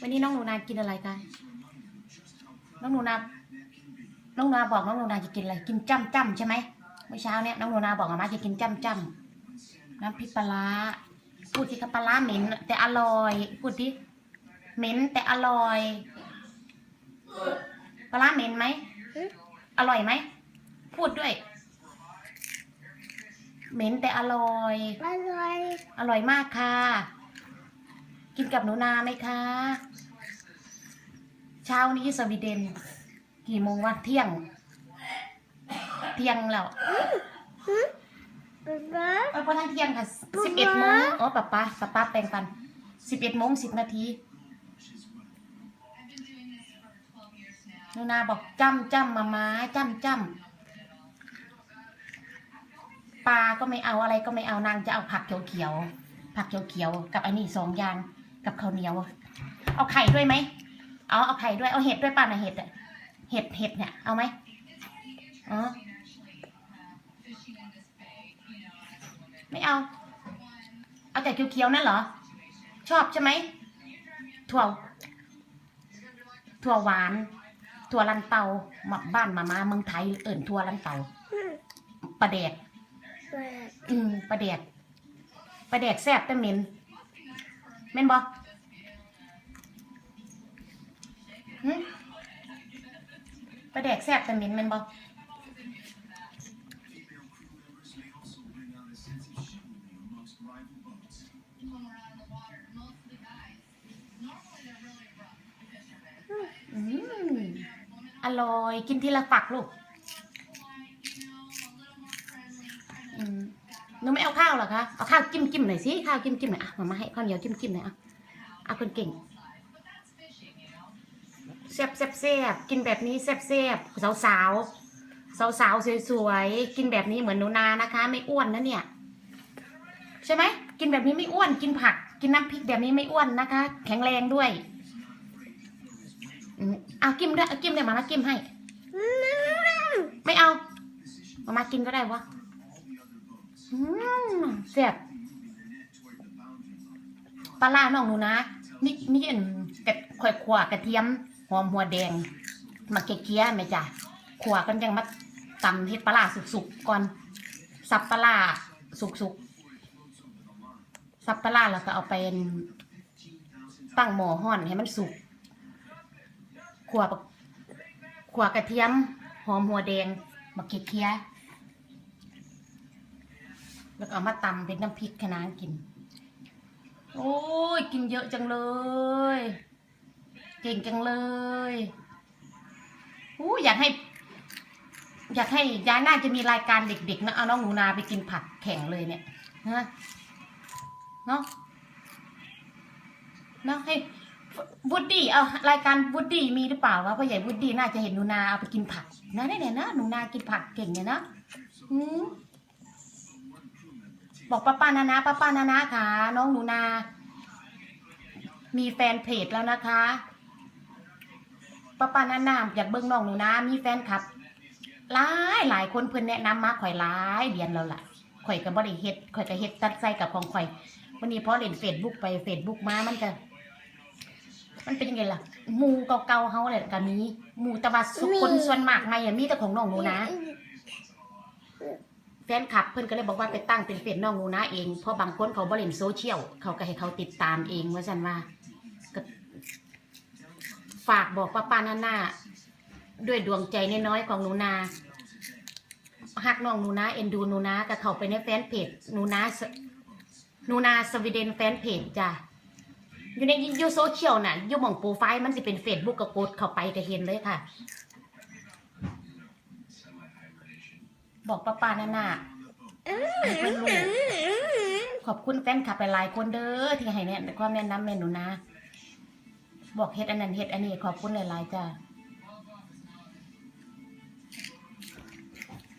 วันนี้น้องหนูนากินอะไรกัน น้องหนูนา น้องหนูนาบอกน้องหนูนาจะกินอะไร กินจ้ำจ้ำใช่ไหมเมื่อเช้าเนี่ยน้องหนูนาบอกอามาจะกินจ้ำจ้ำน้ำพริกปลาร้าพูดสิครับปลาร้าเหม็นแต่อร่อย พูดดิเหม็นแต่อร่อย ปลาร้าเหม็นไหม อร่อยไหม พูดด้วย เหม็นแต่อร่อย อร่อย อร่อยมากค่ะ กินกับหนูนาไหมคะ เช้านี้สวีเดน กี่โมงวะเที่ยง เที่ยงแล้วบ๊าเออพอทั้งเที่ยงค่ะสิบเอ็ดโมงอ๋อป๊าป๊าป๊าป๊าแปลงฟันสิบเอ็ดโมงสิบนาทีหนูนาบอกจ้ำจ้ำมาม้าจ้ำจ้ำปลาก็ไม่เอาอะไรก็ไม่เอานางจะเอาผักเขียวๆผักเขียวๆกับอันนี้สองอย่าง กับข้าวเหนียว เอาไข่ด้วยไหม เอาเอาไข่ด้วย เอาเห็ดด้วยป่ะนะเห็ดอะเห็ดเห็ดเนี่ย เอาไหมอ๋อไม่เอา เอาแต่เขียวๆนั่นเหรอ ชอบใช่ไหมถั่ว ถั่วหวาน ถั่วลันเตามาบ้านมามาเมืองไทยเอิ่นถั่วลันเตาปลาแดกเปิดอืมปลาแดกปลาแดกแซ่บแต่เหม็นเหม็นบ่หึ ปลาแดกแซ่บแต่เหม็นม็นบอืมอร่อย กินทีละฝักลูกหนูไม่เอาข้าวหรอคะ เอาข้าวจิ้มจิ้มหน่อยสิ ข้าวจิ้มจิ้มหน่อยอะมามาให้ข้าวเหนียวจิ้มจิ้มหน่อยอะเอาคนเก่ง แซ่บแซ่บแซ่บกินแบบนี้แซ่บแซ่บสาวสาวสาวสาวสวยๆกินแบบนี้เหมือนหนูนานะคะ ไม่อ้วนนะเนี่ย ใช่ไหมกินแบบนี้ไม่อ้วนกินผัก กินน้ำพริกแบบนี้ไม่อ้วนนะคะ แข็งแรงด้วยเอากิมด้วยเอากิมเลยมามากิมให้ ไม่เอามามากินก็ได้วะอืมเสียบปลาล่าน้องหนูนะนี่นี่อันกระข่อยขวากระเทียม หอมหัวแดงมาเกี้ยๆไหมจ้ะขวกันยังมาตำเฮ็ดปลาล่าสุกๆก่อนสับปลาล่าสุกๆสับปลาล่าแล้วก็เอาไปตั้งหม้อห้อนให้มันสุกขวบขวกระเทียม หอมหัวแดงมาเคี่ยแล้วก็เอามาตำเป็นน้ำพริกคะน้ากิน โอ้ย กินเยอะจังเลย เก่งจังเลยอู้อยากให้ อยากให้ยายน่าจะมีรายการเด็กๆนะเอาน้องหนูนาไปกินผักแข่งเลยเนี่ยฮะเนาะเนาะให้วูดดี้เอารายการวูดดี้มีหรือเปล่าวะพ่อใหญ่วูดดี้น่าจะเห็นหนูนาเอาไปกินผักนะเนี่ยเนี่ยนะหนูนากินผักเก่งเนี่ยนะหืมบอกป้าป้านานาป้าป้านานาค่ะ น้องหนูนา มีแฟนเพจแล้วนะคะ ป้าป้านานาอยากเบิ้งน้องหนูนามีแฟนคลับหลายหลายคนเพิ่อนแนะนำมาข่อยหลายเดือนแล้วล่ะข่อยก็บ่ได้เฮ็ดข่อยก็เฮ็ดตัดใส่กับของข่อยวันนี้พอเล่นเฟซบุ๊กไปเฟซบุ๊กมามันก็มันเป็นยังไงล่ะมูเก่าๆเฮาเลยก็มีมูแตะวันสุกคนส่วนมากไงอะมีแต่ของน้องหนูนะแฟนคลับเพิ่อนก็เลยบอกว่าไปตั้งเป็นเฟซน้องหนูนะเองเพราะบางคนเขาบ่เล่นโซเชียลเขาก็ให้เขาติดตามเองว่าซั่นว่า ฝากบอกป้าป้านานาด้วยดวงใจน้อยๆของหนูนาฮักน้องหนูนะเอ็นดูหนูนะก็เข้าไปในแฟนเพจหนูนะสหนูนาสวีเดนแฟนเพจจ้ะอยู่ในยูโซเชียลน่ะยูมองโปรไฟล์มันจะเป็นเฟซบุ๊กก็กดเข้าไปก็เห็นเลยค่ะ บอกป้าป้านานาหนรู้ขอบคุณแฟนคลับหลายคนเด้อที่ให้แนะความแนะนำแม่หนูนะ บอกเฮ็ดอันนั้นเฮ็ดอันนี้ขอบคุณหลายๆจ้า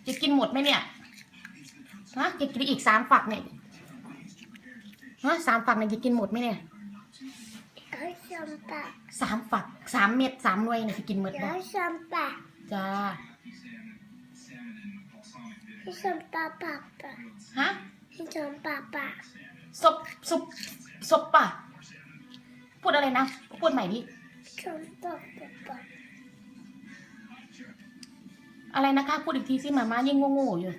จะกินหมดไหมเนี่ยฮะจะกินอีกสามฝักเนี่ยฮะสามฝักเนี่ยจะกินหมดไหมเนี่ยเอาชัมปะสามฝักสามเม็ดสามหน่วยเนี่ยจะกินหมดบ่เอาชัมปะจ้าให้ชัมปะปะปะฮะให้ชัมปะปะศพศพศพป่ะ พูดอะไรนะ พูดใหม่ดิชมปากปากปากอะไรนะคะ พูดอีกทีสิมาม่ายังโง่ๆอยู่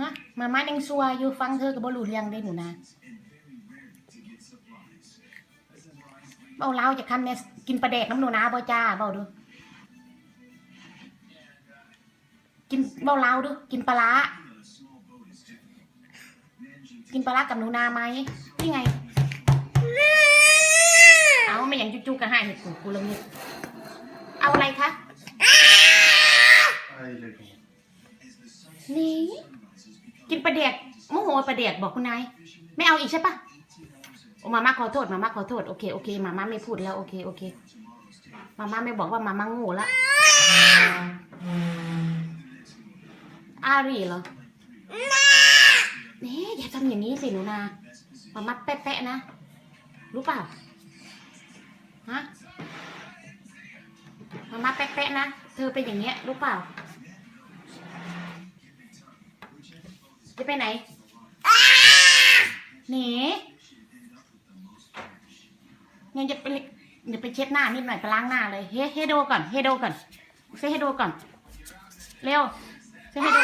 ฮะมาม่ายังซัวอยู่ฟังเธอกับบรูเรียงได้หนูนะเบาเล้าจะคันเนี่ยกินปลาแดกน้ำหนูนะบ่จ้าเบาดู กินเบาเล้าดู กินปลาร้ากินปลาร้ากับหนูนาไหมนี่ไง เอาไม่อย่างจุ๊ๆกับห้าเห็ดกูกูเลยเนี่ยเอาอะไรคะ Ay, le como. นี่กินปลาเด็กโมโหปลาเด็กบอกคุณนายไม่เอาอีกใช่ปะโอ้มาม่าขอโทษมาม่าขอโทษโอเคโอเคมาม่าไม่พูดแล้วโอเคโอเคมาม่าไม่บอกว่ามาม่าโง่ละอารีเหรอนี่อย่าทำอย่างนี้สิหนูนามาม่าแปะๆนะ รู้เปล่าฮะมาม่าแปะๆนะ เธอเป็นอย่างเงี้ยรู้เปล่า จะไปไหนหนียังจะไปเดี๋ยวไปเช็ดหน้านิดหน่อยไปล้างหน้าเลย เฮเฮโดก่อน เฮโดก่อนเซเฮโดก่อน เร็วเซเฮโด